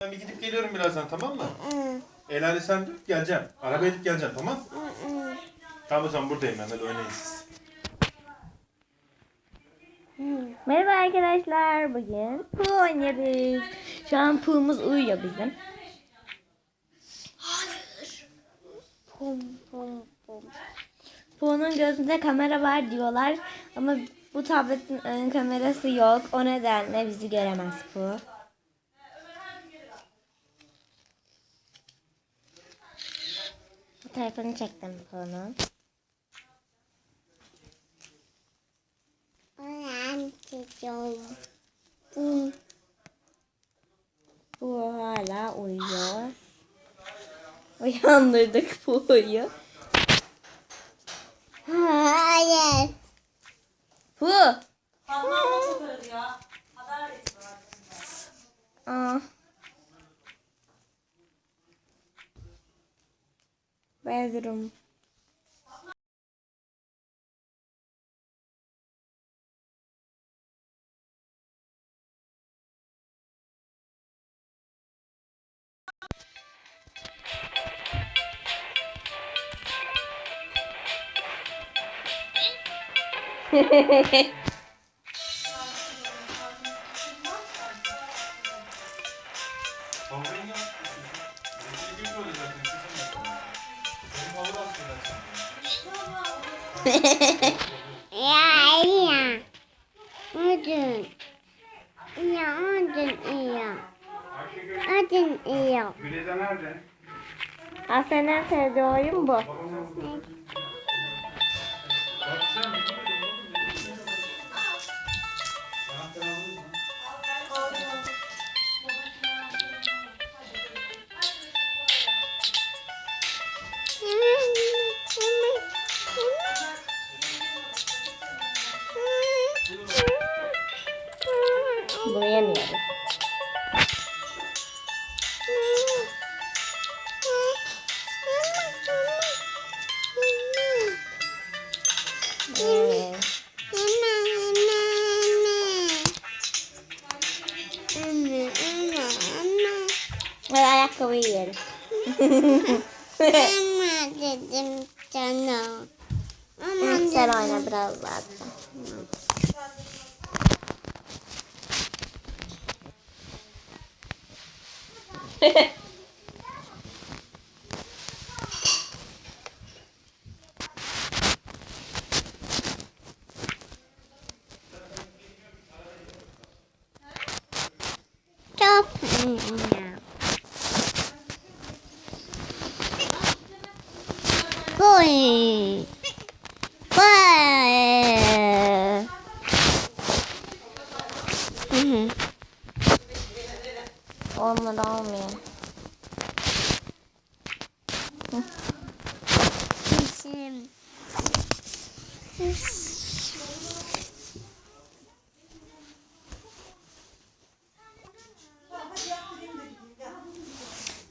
Ben bir gidip geliyorum birazdan tamam mı? El hadi sen dur geleceğim. Arabaya gidip geleceğim tamam Tamam o zaman buradayım ben hadi oynayın siz. Merhaba arkadaşlar. Bugün Pooh oynuyoruz. Şu an Pooh'umuz uyuyor bizim. Pum pum pum. Pooh'un gözünde kamera var diyorlar. Ama bu tabletin ön kamerası yok. O nedenle bizi göremez Pooh. Bu telefonu çektim Pooh'un. Ben çocuğum. Bu hala uyuyor. Uyandırdık Pooh'u. Hayır. Ya ya. Odun. Ya odun ya. Odun ya. Güleyda nerede? Aslında en sevdiği oyun bu. Ayakkabıyı yiyelim. Ama dedim sana. Ama Sen oyna biraz zaten. çok Onları almayalım. Bizim.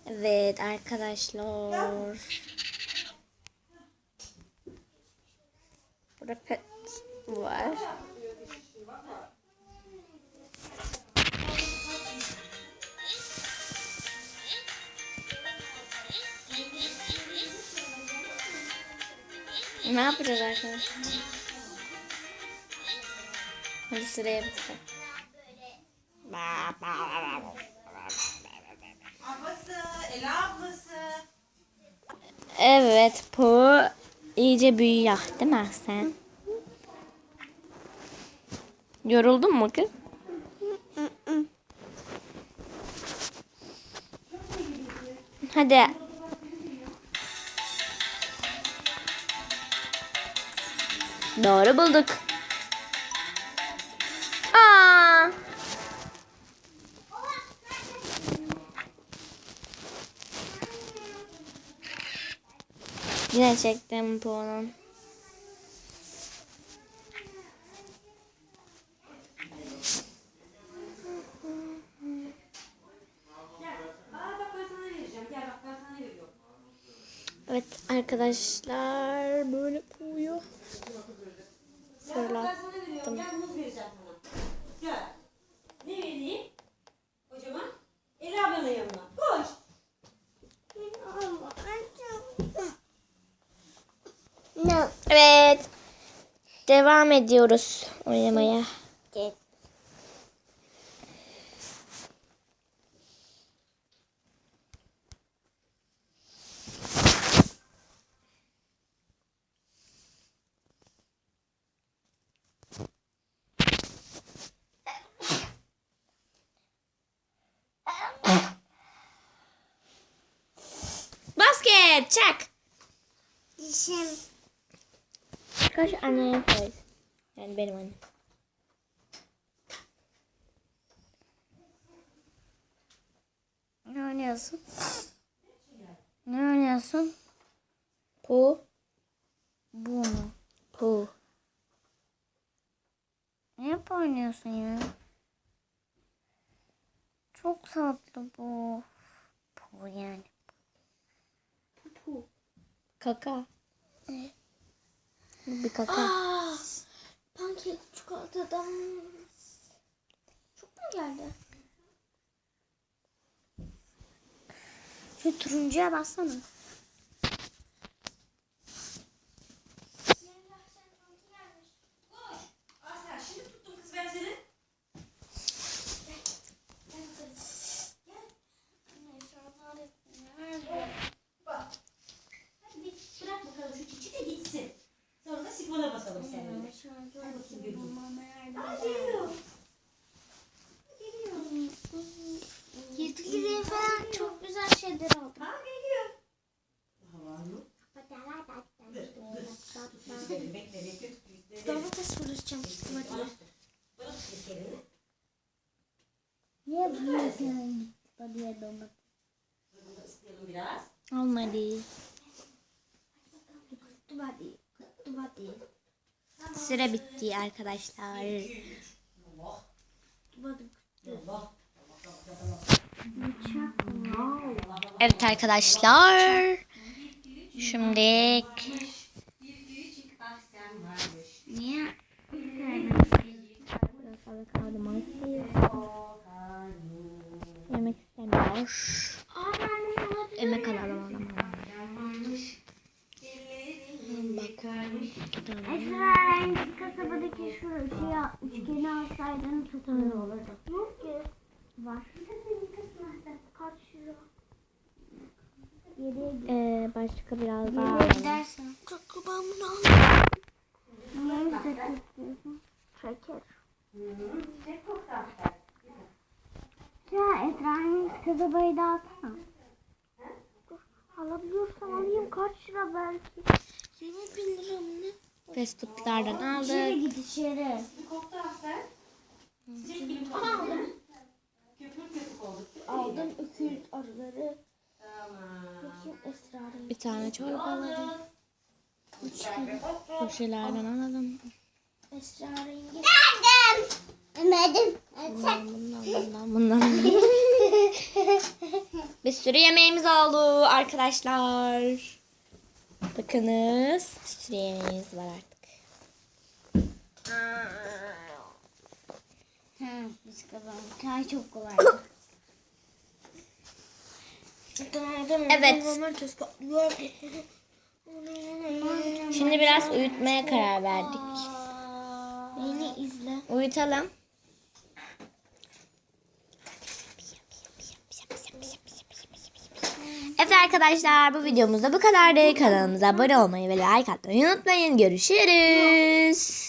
Evet arkadaşlar. Ne yapacağız arkadaşlar? Hadi sıraya bakalım. Ablası, Ela ablası. Evet bu iyice büyüyor değil mi sen? Yoruldun mu kız? Hadi. Doğru bulduk. Aa. Yine çektim puanı. Evet arkadaşlar böyle oluyor. Şöyle attım. Ne vereyim? Hocama? Ela ablanın yanına. Koş. Evet. Devam ediyoruz oynamaya. Evet. Basket çak. Dişim. Kaç anneye koy. Yani benim annem. Ne oynuyorsun? Ne oynuyorsun? Pu. Bu mu? Pu. Ne yap oynuyorsun ya? Çok tatlı. Bu yani. Kaka. Bu bir kaka. Pankek çikolatadan. Çok mu geldi? Şu turuncuya bassana. Asel şimdi tuttum kız ben seni. Hadi bir bırak bakalım şu çiçi de gitsin. Sifona basalım seninle. Hadi bakayım bebeğim. Falan çok güzel şeyler aldım. Ha geliyor. Hava yok. Bekle bekle bekle. Domates vuracağım. Bırak şekerini. Niye bu yüzden diye domates? Bunu da ıslayalım biraz. Olmadı. Kuttu hadi. Hadi. Süre bitti arkadaşlar. Evet arkadaşlar. Şimdi. Niye? yemek istemiyor. Yemek alalım. Esra kasabadaki şu şey üçgeni alsaydın iyi olurdu. Yok ki. Var. Kaç git. Ee, başka biraz daha. Geriye gidersen. Kanka ben bunu aldım. Niye istiyorsun? Şeker. Ya Esra'nın kasabayı da alsana. Dur. Alabiliyorsam alayım. Kaç lira belki? 20 bin lira mı ne? Fast foodlardan İçeri aldık. git içeri. Köpük köpük olduk. Aldım öküz arıları. Tamam. Bakayım Esra'nın. Bir tane çorbaları. Turşulardan alalım. Esra'nın Geldim. Yemedim. Bundan bundan bundan bundan. Bir sürü yemeğimiz oldu arkadaşlar. Bakınız. Yemeğimiz var artık. Ha, biz kazandık. Çay çok kolay. Evet. Şimdi biraz uyutmaya karar verdik. Beni izle. Uyutalım. Evet arkadaşlar bu videomuzda bu kadardı. Kanalımıza abone olmayı ve like atmayı unutmayın. Görüşürüz.